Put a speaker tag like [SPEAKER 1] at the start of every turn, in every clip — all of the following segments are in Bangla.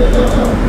[SPEAKER 1] Thank you.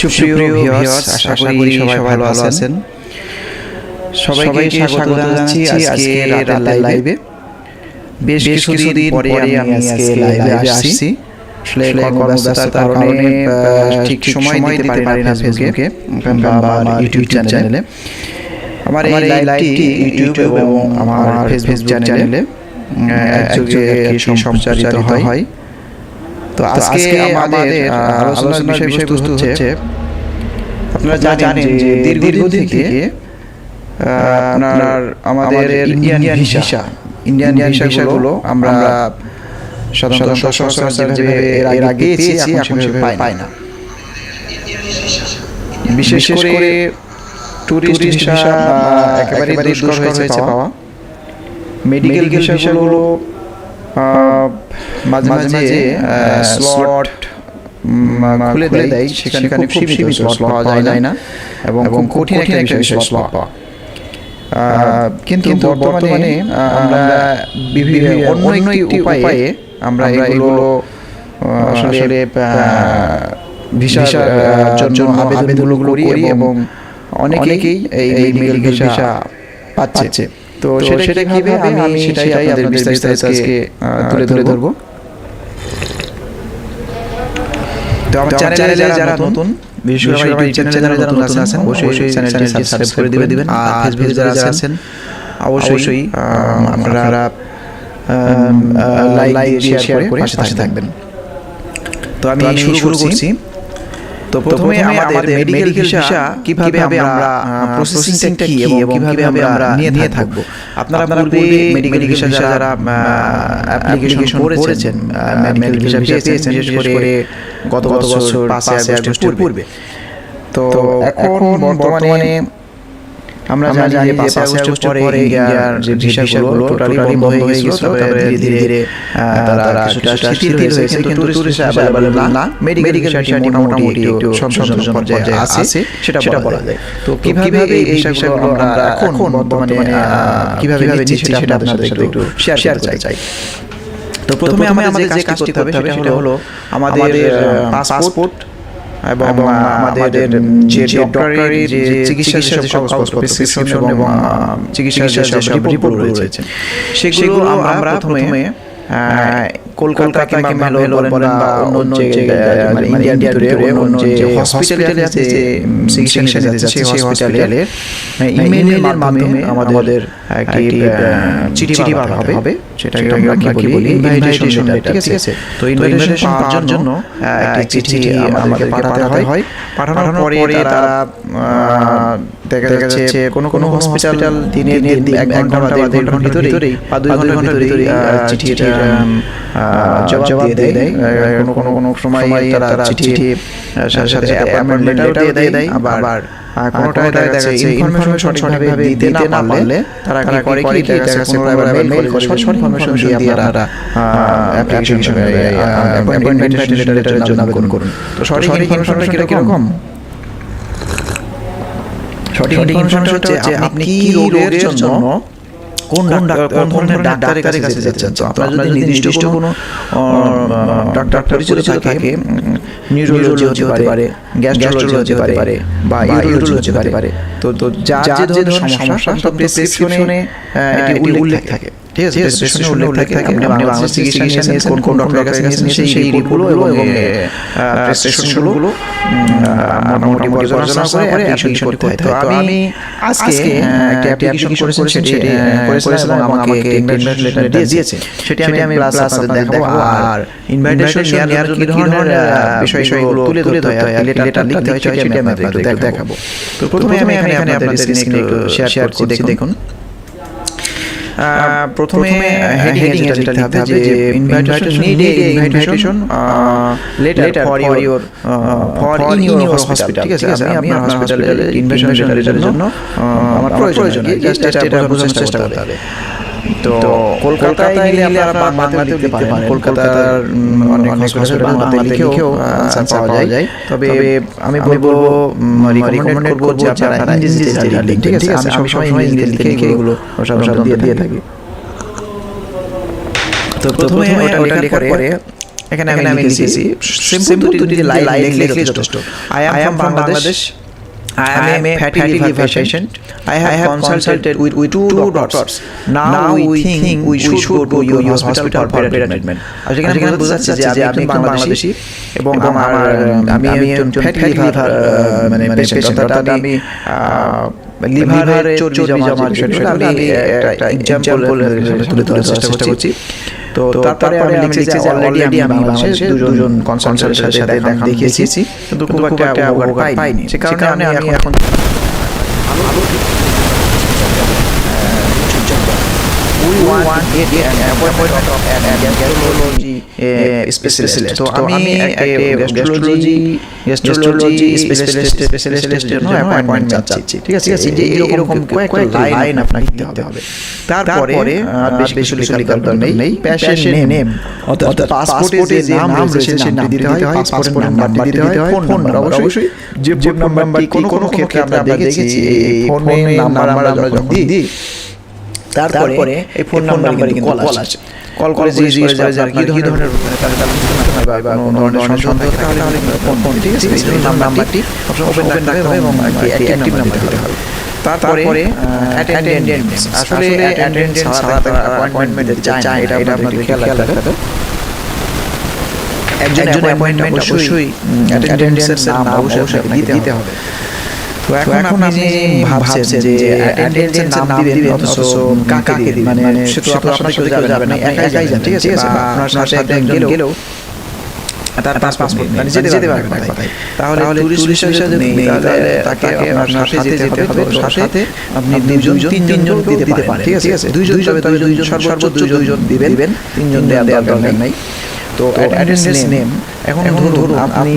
[SPEAKER 1] সুপ্রিয় ভিউয়ার্স আশা করি সবাই ভালো আছেন। সবাইকে স্বাগত জানাচ্ছি আজকে রাতের লাইভে বেশ কিছুদিন পরে আমি আজকে লাইভে আসছি। কর্মব্যস্ততার কারণে ঠিক সময় দিতে পারি না ফেসবুকে বা আমার ইউটিউব চ্যানেলে আমার এই লাইভটি ইউটিউব এবং আমার ফেসবুক চ্যানেলে একযোগে সম্প্রচারিত হয়। তো আজকে আমাদের আলোচনার বিষয়বস্তু হচ্ছে আপনারা যা জানেন যে দীর্ঘদিন থেকে আপনার আমাদের ইন্ডিয়ান ভিসা ইন্ডিয়ান ভিসাগুলো আমরা সাধারণত সচরাচর যেভাবে এর আগে পেয়েছি এখন সেভাবে পাই না। বিশেষ করে টুরিস্ট ভিসা একেবারে দুষ্কর হয়েছে পাওয়া। মেডিকেল ভিসাগুলো মাঝে মাঝে স্লট খুলে দেয় সেখানে খুব সীমিত স্লট পাওয়া যায় না এবং কঠিন একটা বিষয় স্লট পাওয়া। কিন্তু বর্তমানে আমরা বিভিন্ন অন্য উপায়ে আমরা এগুলো আসলে ভিসার জন্য আবেদনগুলো করি এবং অনেকেই এই মেডিকেল ভিসা পাচ্ছে। তো সেটা কীভাবে আমি সেটাই আপনাদের বিস্তারিত আজকে তুলে তুলে ধরবো তো আমার চ্যানেলে যারা নতুন বিশেষ করে আমার ইউটিউব চ্যানেলে যারা নতুন আছেন অবশ্যই চ্যানেলটি সাবস্ক্রাইব করে দিবে দিবেন। আর ফেসবুকে যারা আছেন অবশ্যই আহ, আপনারা লাইক শেয়ার করে পাশে থাকবেন। তো আমি শুরু করছি। তো প্রথমে আমাদের মেডিকেল ভিসা কীভাবে আমরা প্রসেসিংটা কি এবং কীভাবে আমরা নিয়ে থাকব? আপনারা পূর্বে মেডিকেল ভিসা যারা অ্যাপ্লিকেশন করেছেন মেডিকেল ভিসা পেয়েছেন বিশেষ করে গত গত বছর পাঁচে আগস্টের পূর্বে। তো এখন বর্তমানে আমরা জানি যে পাঁচে আগস্টের পরে ইন্ডিয়ার যে ভিসাগুলো টোটালি বন্ধ হয়ে গেছিল তারপরে ধীরে ধীরে তারা কিছুটা শিথিল হয়েছে কিন্তু টুরিস্ট অ্যাভেলেবল না মেডিকেল ভিসাটি মোটামুটি একটু সংশোধন পর্যায়ে আছে সেটা সেটা বলা যায়। তো কীভাবে এই ভিসাগুলো আমরা এখন বর্তমানে কীভাবে নিচ্ছি সেটা আপনাদের সাথে একটু শেয়ার করতে চাই। তো প্রথমে আমাদের যে কাজটি করতে হবে সেটা হলো আমাদের পাসপোর্ট এবং আমাদের যে ডক্টরের যে চিকিৎসা যে কাগজপত্র প্রেসক্রিপশন এবং চিকিৎসার যে সব রিপোর্ট রয়েছে। সেগুলো আমরা প্রথমে কলকাতা কিংবা মেলোর বলেন বা অন্য যে মানে ইন্ডিয়ার ভিতরে অন্য যে হসপিটালে আছে চিকিৎসা নিতে যাচ্ছে সেই হসপিটালের ইমেইলের মাধ্যমে আমাদের একটি চিঠি চিঠি পাঠাতে হবে। সেটাকে আমরা কি বলি? ইনভাইটেশন ঠিক আছে? তো ইনভাইটেশন পাওয়ার জন্য একটি চিঠি আমাদেরকে পাঠাতে হয়। পাঠানোর পরে তারা দেখা যাচ্ছে কোনো কোনো হসপিটাল দিনে এক ঘণ্টা বা দেড় ঘণ্টার ভিতরেই বা দুই ঘণ্টার ভিতরেই চিঠির জবাব দিয়ে দেয় কোনো কোনো কোনো সময় তারা চিঠি সাথে সাথে অ্যাপয়েন্টমেন্ট লেটার দিয়ে দেয় আবার কোনোটাই দেখা যাচ্ছে ইনফরমেশন সঠিকভাবে দিতে না পারলে তারা কি করে কি দেখা যাচ্ছে পুনরায় মেইল করে সঠিক ইনফরমেশন দিয়ে আপনারা অ্যাপ্লিকেশন অ্যাপয়েন্টমেন্ট লেটারের জন্য আবেদন করুন। তো সঠিক ইনফরমেশনটা কীরকম সঠিক ইনফরমেশন হচ্ছে যে আপনি কি রোগের জন্য কোন ডাক্তার কোন ধরনের ডাক্তারের কাছে যাচ্ছেন তো আপনার যদি নির্দিষ্ট কোনো ডাক্তার পরিচিত থাকে নিউরোলজি হতে পারে গ্যাস্ট্রোলজি হতে পারে বা ইউরোলজি হতে পারে। তো তো যা যে ধরনের সমস্যা সব প্রেসক্রিপশনে এটি উল্লেখ থাকে। ঠিক আছে? প্রেসক্রিপশনে উল্লেখ থাকে আপনি বাংলাদেশ চিকিৎসা নিয়েছেন কোন কোন ডক্টরের কাছে নিয়েছেন সেই সেই রিপোর্টগুলো এবং প্রেসক্রিপশনগুলো মোটামুটি পর্যালোচনা করে অ্যাপ্লিকেশন করতে হয়। তো আমি আজকে একটা অ্যাপ্লিকেশন করেছেন সেটি করেছিলাম এবং আমাকে ইনভাইটেশন লেটার দিয়েছে। সেটি আমি আমি প্লাস আপনাদের দেখাবো। আর ইনভাইটেশন নেওয়ার কি ধরনের বিষয়গুলো তুলে ধরতে হয়? লেটার লেটার লিখতে হয় সেটি আমি আপনাদের দেখাবো তো প্রথমে আমি এখানে আপনাদের স্ক্রিনে শেয়ার করছি দেখুন প্রথমে হেডিং এ যেটা লিখতে হবে যে invitation need a invitation letter for your for in your hospital ঠিক আছে? আমি আপনার হসপিটালে ইনভাইটেশন লেটারের জন্য আমার প্রয়োজন। জাস্ট এটা বোঝানোর চেষ্টা করতে হবে। তো কলকাতায় নিলে আপনারা বাংলাতেও লিখতে পারেন। কলকাতার অনেক হসপিটাল বাংলাতে লিখেও আনসার পাওয়া যায়। তবে আমি বলব রিকমেন্ড করব যে আপনারা ইংরেজিতে লিখবেন ঠিক আছে আমি সবসময় ইংরেজিতে লিখে এগুলো সব দিয়ে দিয়ে থাকি। তো প্রথমে ওটা লেখার পরে এখানে আমি লিখেছি সিম্পল দুটি লাইন লিখলে যথেষ্ট। I am Bangladesh I am a fatty fatty liver patient. I have I have consulted consulted with, with two two doctors. Now now we think we should should go to your hospital for better treatment. আর সেখানে বোঝাচ্ছে যে আমি একজন বাংলাদেশি এবং আমার আমি একজন ফ্যাটি লিভার মানে পেশেন্ট অর্থাৎ আমি লিভারের চর্বি জমা আমি একটা এক্সাম্পল তুলে ধরার চেষ্টা করছি তো তারপরে আমি লিখেছি যে অলরেডি আমি বাংলাদেশে দুজন কনসালটেন্টের সাথে দেখা দেখিয়েছি কিন্তু খুব একটা উপকার পাইনি। সে কারণে আমি এখন we want to get an appointment of an gastrology specialist তো আমি গ্যাস্ট্রোলজি গ্যাস্ট্রোলজি স্পেশালিস্ট স্পেশালিস্টের জন্য অ্যাপয়েন্টমেন্ট চাচ্ছি ঠিক আছে যে এরকম কয়েকটা লাইন আপনাকে দিতে হবে তারপরে আর বেশি কিছু লেখার দরকার নেই প্যাশেন্ট নেম অর্থাৎ পাসপোর্টে যে নাম রয়েছে সেটা দিতে হয় পাসপোর্টের নাম্বার দিতে হয় ফোন নাম্বার অবশ্যই যে ফোন নাম্বারটি কোনো কোনো ক্ষেত্রে আমরা দেখেছি এই ফোনের নাম্বার আমরা যখন দিই তারপরে এই ফোন নাম্বারে কিন্তু কল আসে কল করে জিজ্ঞেস করে যে আপনার কি ধরনের বা কোনো ধরনের সন্দেহ তাহলে তাহলে ফোন ফোন ঠিক আছে এই নাম্বারটি সবসময় ওপেন রাখতে হবে এবং অ্যাক্টিভ নাম্বার দিতে হবে। তারপরে অ্যাটেন্ডেন্ট আসলে অ্যাটেন্ডেন্ট ছাড়া অ্যাপয়েন্টমেন্ট চায় না। এটা এটা আপনাদের খেয়াল রাখতে হবে। একজন অ্যাপয়েন্টমেন্ট অবশ্যই অ্যাটেন্ডেন্সের নাম অবশ্যই দিতে হবে। তো এখন আপনি ভাবছেন যে অ্যাটেন্ডেন্সের নাম দিবেন অথচ কাকে দিবেন? মানে সে তো আপনার সাথে কেউ যাবে না। আপনি একাই যান ঠিক আছে বা আপনার সাথে একজন গেলেও তার পাসপোর্ট মানে যেতে যেতে পারবে না। তাহলে টুরিস্ট ভিসা নেই তাহলে তাকে আপনার সাথে যেতে হবে সাথে আপনি দুইজন তিনজন দিতে পারেন ঠিক আছে? দুইজন তবে তবে দুইজন সর্বোচ্চ দুইজন দিবেন তিনজন দেওয়ার দরকার নাই। তো অ্যাটেন্ডেন্স নেম এখন ধরুন আপনি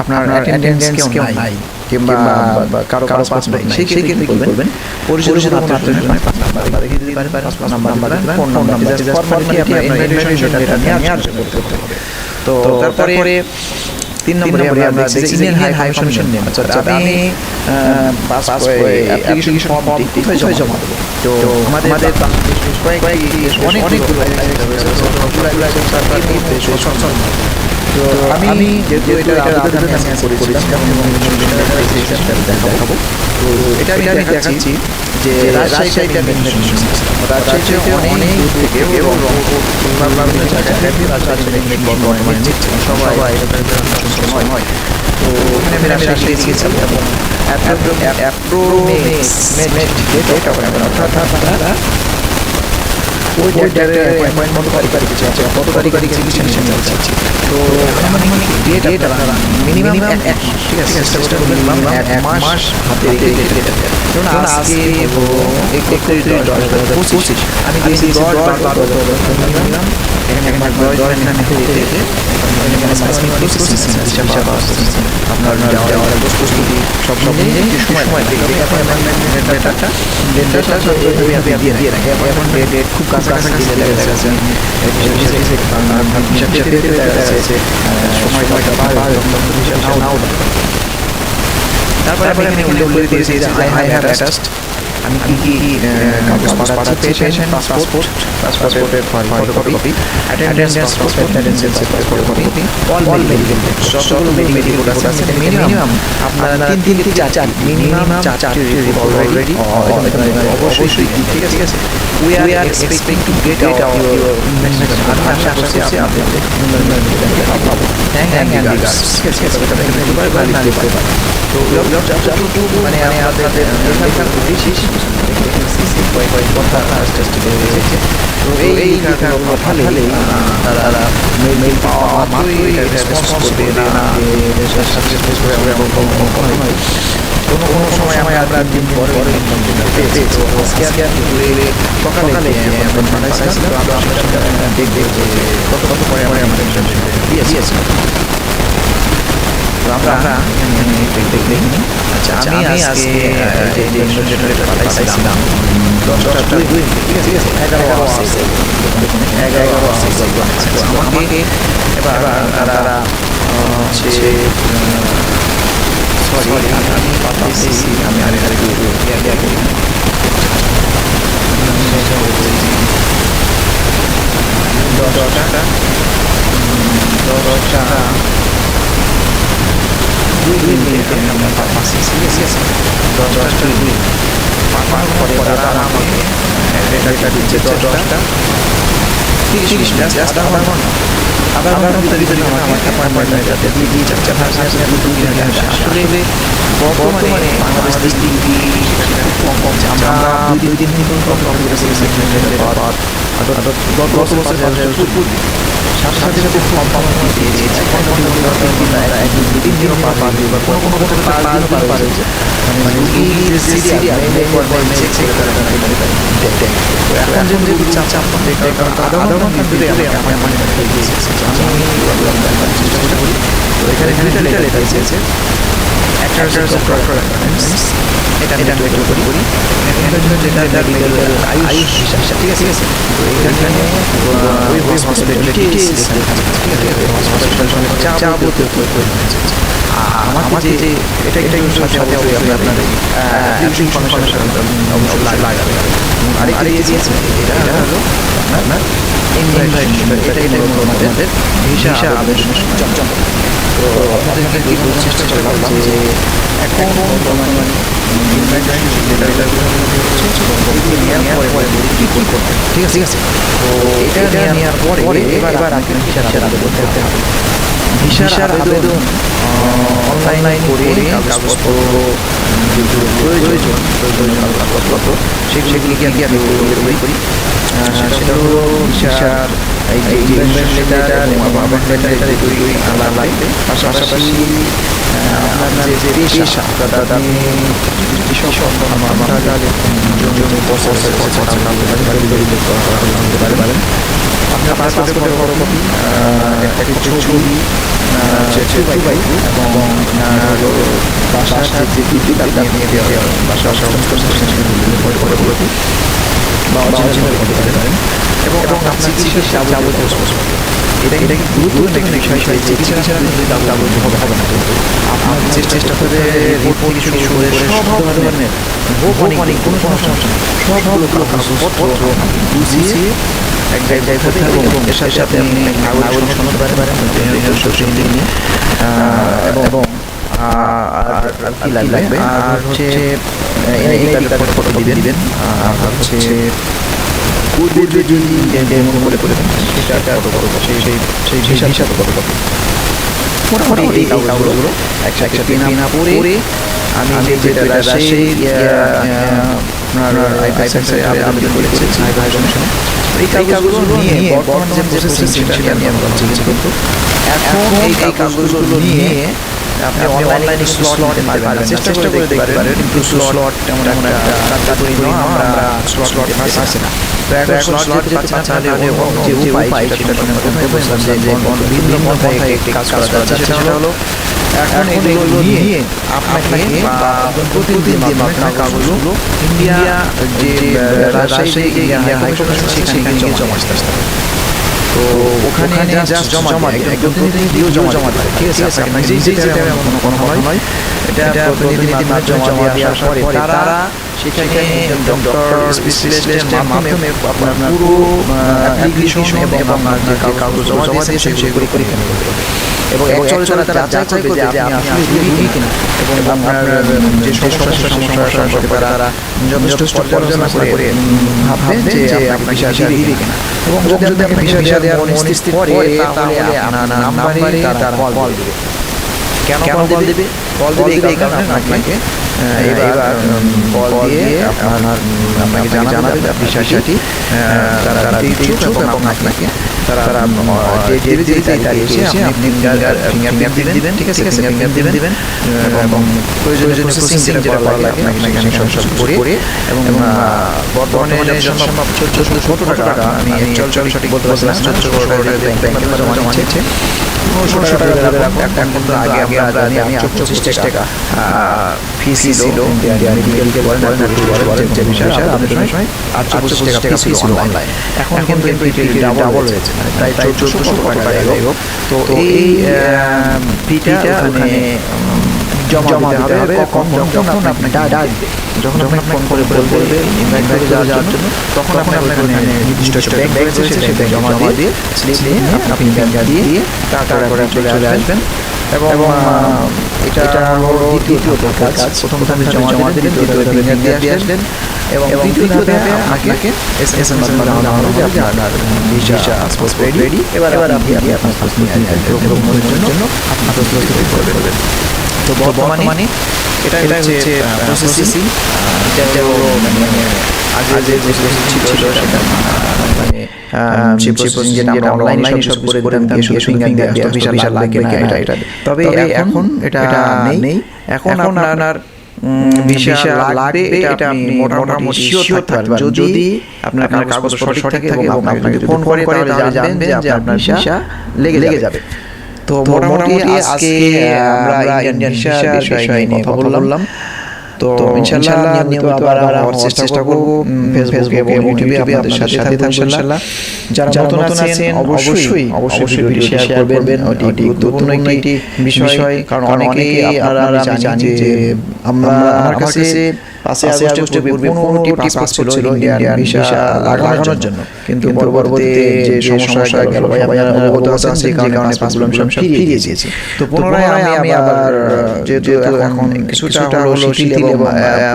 [SPEAKER 1] আপনার অ্যাটেন্ডেন্স কেউ নাই কিংবা কারও কারও পাস নাই সেই ক্ষেত্রে কি করবেন পরিচিত আত্মীয় নাম্বার দেখে দিতে পারেন pass number number phone number just formality আপনার ইনভাইটেশন লেটার নিয়ে আসতে করতে হবে তো তারপরে তিন নম্বরে আমরা দেখছি ইন্ডিয়ান হাই কমিশন নেম আচ্ছা আমি পাস অ্যাপ্লিকেশন ফর্মটি কোথায় জমা দেবো তো আমাদের অনেক অনেক তো আমি যেহেতু এটা আবেদন করেছিলাম এবং দেখাবো তো এটা আমি দেখাচ্ছি যে রাজশাহী রাজশাহী অনেক দূর থেকে এবং সবাই সময় হয় তো ওখানে আমি রাজশাহী গিয়েছিলাম এবং অর্থাৎ ওই ডেটের অ্যাপয়েন্টমেন্ট কত তারিখ তারিখে আছে কত তারিখ তারিখ চিকিৎসা নিতে চাচ্ছি তো মানে ডেট ডেট মিনিমাম এক ঠিক আছে চেষ্টা করতে মিনিমাম এক মাস হাতে রেখে ডেট ধরুন আজকে একত্রিশ দশ দশ পঁচিশ আমি দিয়েছি দশ বারো মিনিমাম এখানে একবার দশ দশ রেখে রেখে আপনার যাওয়ার প্রস্তুতি সব সব মিলিয়ে সময় সময় দেখে আপনি ডেটটা ডেটটা আপনি দিয়ে দিয়ে রাখেন এখন ডেট খুব কাছাকাছি দিলে দেখা যাচ্ছে হিসাব হিসাব দিতে দেখা যাচ্ছে সময় সময়টা পাবে নাও নাও তারপরে আমি এখানে উল্লেখ করে দিয়েছি যে আই হ্যাভ অ্যাটাচড আমি কি কি কাগজ পাঠাচ্ছি পেশেন্ট পাসপোর্ট পাসপোর্টের photocopy attendance passport attendance photocopy all medical সবগুলো মেডিকেল রিপোর্ট আছে মিনিমাম আপনারা তিন তিন থেকে চার চার মিনিমাম চার অলরেডি অবশ্যই ঠিক আছে ঠিক আছে we are expecting to get out your investment আমি আশা করছি আপনি পাবো থ্যাংক থ্যাংক ইউ গাইস ঠিক আছে এটা তো মানে আমাদের এখানকার বেশি কথা এই পাঠালে তারা মেল পাওয়া মাত্রই রেসপন্স করবে না সাকসেসফুল করে আমরা হয় কোনো কোনো সময় আমরা দিন পরে সকালে আমরা আমরা দেখব কত কত পরে আমরা আমাদের দিয়েছি তো আমরা দেখিনি আচ্ছা আমি আজকে পাঠাইছিলাম। দশটা দুই দুই ঠিক আছে? এগারো এগারো আছে তো আমাকে এবার তারা হচ্ছে সরি আমি পাঠাইছি আমি আরে আরে ইয়া ইয়া করি দশটা। দশটা। দুই দুই মিনিটে আমরা পাচ্ছি ঠিক আছে দশটা দুই পাওয়ার পরে তারা আমাকে এটা দিচ্ছে দশটা তিরিশ মিনিট আধা ঘণ্টা আধা ঘণ্টার ভিতরে ভিতরে আমাকে অ্যাপয়েন্টমেন্টটা দিয়ে দিয়ে চার চার হাজার হাজার দুটো কিনে আসলে বর্তমানে বাংলাদেশ দিক দিয়ে কম কম আমরা দুই দিন দিন কম কম গত বছর সাথে সাথে সাথে কম দিয়েছে এখন এক দুই তিন দিন পাবা বা কোনো কোনো ক্ষেত্রে পাঁচ দিন পার হয়েছে মানে এই যে সিরিয়াল এখন যে যে চাপ চাপ কারণ আধা ঘণ্টা ভিতরে আমার মানে আমি চেষ্টা করি তো এখানে এখানে লেখা আছে একটা এটা এটা একটু করি এটা যেটা ঠিক আছে ঠিক আছে তো এখানে ওই যে এটা এটা কিন্তু সাথে আপনার ইনফরমেশন অবশ্যই লাগাবে আরেক আরেক দিয়েছে এটা হলো আপনার ইনভাইটেশন এটা এটা আমাদের ভিসা আবেদন চমচম তো আপনাদের কি বলার চেষ্টা করলাম যে করতে ঠিক আছে ঠিক আছে তো এটা নেওয়ার পরে এবার এবার করতে হবে ভিসার আবেদন অনলাইন করে কাগজপত্র প্রয়োজন প্রয়োজন কাগজপত্র সেগুলি কি আমি করি সেটা হলো ভিসার এই যে ইনভেস্ট লেটার এবং আবাস লেটার দুই আলাদা লাগবে পাশাপাশি আপনার যে পেশা অর্থাৎ আপনি কৃষক আমার জমি বছর বছর আনতে পারেন আপনার পাসপোর্টের বড় কপি একটা ছবি ছবি এবং বাসার যে বিদ্যুৎ আপনি বাসার সমস্ত পরবর্তী বা অরিজিনাল করতে পারেন এবং আপনার চিকিৎসা যাবতীয় এটা এটা কি গুরুত্বপূর্ণ বিষয় সেই চিকিৎসা ছাড়া কিন্তু যাবতীয় হবে হবে না। কিন্তু আপনার যে চেষ্টা করে রিপোর্ট থেকে শুরু করে সব ধরনের অনেক কোনো সমস্যা নেই। সবগুলো কাগজপত্র বুঝিয়ে এক জায়গায় হবে এবং এর সাথে সাথে আপনি নাগরিক সনদ পারে পারেন নিয়ে। এবং আর কি লাগবে? আর হচ্ছে ফটো দিবেন। আর হচ্ছে পূর্বে যদি করে করে সেটা সেই সেই সেই হিসাব কত কত মোটামুটি এই কাগজগুলো একসাথে না পড়ে আমি যে যেটা রাজশাহী আমি এখন নিয়ে আপনি অনলাইনে স্লট পাবেন চেষ্টা করে দেখতে পারেন কিন্তু স্লট তেমন একটা কার্যকরী নয় আমরা স্লট স্লট পাচ্ছি না। তো এখন স্লট যদি পাচ্ছেন তাহলে যে উপায় সেটা কোনো বলছিলাম যে যে বিভিন্ন পন্থায় একটি কাজ করা যাচ্ছে। সেটা হলো এখন এগুলো নিয়ে আপনাকে প্রতিদিন আপনার কাগজগুলো ইন্ডিয়া যে রাজশাহী ইন্ডিয়া হাইকোর্ট সেখানে জমা আসতে আসতে তো ওখানে জাস্ট জমা একজন জমা দেয় ঠিক আছে যেই যেই যেটা কোনো কোনো নয়। এটা প্রতিনিধি জমা দিয়ে আসার পরে তারা সেখানে ডক্টর স্পেশালিস্টের মাধ্যমে আপনার পুরো অ্যাপ্লিকেশন এবং আপনার যে কাগজ জমা দিয়েছেন সেগুলি পরীক্ষা করতে হবে। এবং অ্যাকচুয়ালি তারা তারা যাচাই করবে যে আপনি আসলে রোগী কিনা। এবং আপনার যে সমস্যা সমস্যা সম্পর্কে তারা যথেষ্ট পর্যালোচনা করে ভাববেন যে আপনি ভিসা দিবে কিনা। এবং যদি আপনি ভিসা দেওয়ার মনস্থিতি করে তাহলে আপনার নাম্বারে তারা কল দিবে কেন কল দেবে। কল দেবে। এই কারণে আপনাকে এবার কল দিয়ে আপনার আপনাকে জানাবে আপনি বিষয়টি। তারা তারা ইচ্ছুক এবং আপনাকে তারা তারা যে যে যে তারিখে এসে আপনি ফিঙ্গারপ্রিন্ট দিবেন ঠিক আছে ফিঙ্গারপ্রিন্ট দিবেন এবং প্রয়োজনীয় প্রসেসিং যেটা করা লাগে আপনাকে সেখানে সব সব করে এবং বর্তমানে সম্ভব চোদ্দশো টাকা আমি চল চল সঠিক বলতে পারছি না চোদ্দশো টাকা ব্যাংকে জমা দিচ্ছে পনেরোশো টাকা এখন আগে আগে আমরা জানি আমি চব্বিশ টাকা ফিস ছিল মেডিকেলকে বলেন বলেন যে বিষয় আমাদের সময় আর টাকা ফিস ছিল অনলাইন এখন কিন্তু এটি ডাবল হয়েছে প্রায় প্রায় চোদ্দশো টাকা হোক তো এই ফিটা ওখানে জমা দিতে হবে কখন যখন আপনি ডাকবে যখন আপনি ফোন করে বলবে ইনভাইট করে যাওয়ার জন্য তখন আপনি ওখানে নির্দিষ্ট ব্যাংক রয়েছে সেই ব্যাংক জমা দিয়ে স্লিপ নিয়ে আপনি ব্যাংক দিয়ে তারপরে চলে আসবেন। এবং এটা হলো দ্বিতীয় কাজ। প্রথম ধাপে জমা দিলেন দ্বিতীয় ধাপে দিয়ে আসলেন। এবং তৃতীয় ধাপে আপনাকে এস এস এম জানানো হলো যে আপনার ভিসা পাসপোর্ট রেডি এবার এবার আপনি আপনার পাসপোর্ট নিয়ে ভ্রমণের জন্য আপনার প্রস্তুতি করবেন তো বর্তমানে এটা এটা হচ্ছে প্রসেসিং এটা হলো মানে আগে যে প্রসেসিং ছিল সেটা মানে যে প্রসেসিং যেটা অনলাইনে সব করে দিতাম দিয়ে শুধু ফিঙ্গার দিয়ে ভিসা লাগবে কিনা এটা এটা। তবে এখন এটা নেই এখন আপনার ভিসা লাগবে এটা আপনি মোটামুটি শিওর থাকতে পারবেন। যদি আপনার কাগজপত্র সঠিক থাকে এবং আপনাকে ফোন করে তাহলে জানবেন যে আপনার ভিসা লেগে লেগে যাবে। তো মোটামুটি আজকে আমরা ইন্ডিয়ান ভিসা বিষয় নিয়ে কথা বললাম। তো ইনশাআল্লাহ নিয়মিত আবার আবার চেষ্টা করব ফেসবুকে এবং ইউটিউবে আপনাদের সাথে থাকব ইনশাআল্লাহ। যারা নতুন আছেন অবশ্যই অবশ্যই ভিডিও শেয়ার করবেন। ওটি গুরুত্বপূর্ণ একটি বিষয় কারণ অনেকেই আপনারা আমি জানি যে আমরা আমার কাছে পাঁচই আগস্টের পূর্বে পনেরোটি পাসপোর্ট ছিল ইন্ডিয়ান ভিসা লাগানোর জন্য। কিন্তু পরবর্তীতে যে সমস্যা গেল ভাই আপনারা অবগত আছেন যে কারণে পাসপোর্ট সব ফিরিয়ে দিয়েছি। তো পুনরায় আমি আবার যেহেতু এখন কিছুটা হলো শিথিল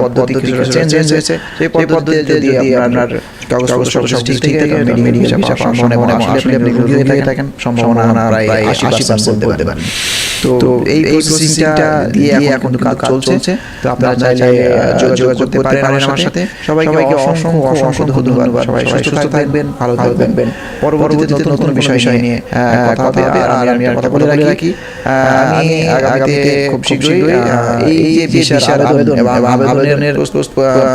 [SPEAKER 1] পদ্ধতি চেঞ্জ হয়েছে। সেই পদ্ধতিতে যদি আপনার কাগজপত্র সব ঠিক থাকে মেডিকেল সম্ভাবনা আসলে আপনি রোগী হয়ে থাকেন সম্ভাবনা প্রায় আশি পার্সেন্ট বলতে পারেন। তো এই প্রসেসিংটা দিয়ে এখন কাজ চলছে। তো আপনারা চাইলে যোগাযোগ করতে পারেন আমার সাথে। সবাইকে অসংখ্য অসংখ্য ধন্যবাদ। সবাই সুস্থ থাকবেন ভালো থাকবেন। পরবর্তীতে নতুন বিষয় নিয়ে কথা হবে আর আমি আর কথা বলে রাখি। আমি আগামীতে খুব শীঘ্রই এই যে বিশাল আবেদন এবং আবেদনের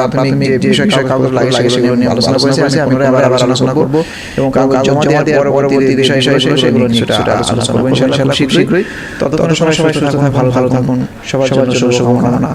[SPEAKER 1] প্রাথমিক যে বিষয় কাগজ লাগে সেগুলো নিয়ে আলোচনা করেছি আমি আবার আবার আলোচনা করব এবং কাগজ জমা দেওয়ার পরবর্তী বিষয় সেগুলো নিয়ে আলোচনা করব। ইনশাআল্লাহ খুব শীঘ্রই ততক্ষণ সবাই সবাই সুস্থ থাকুন ভালো ভালো থাকুন সবার জন্য শুভকামনা।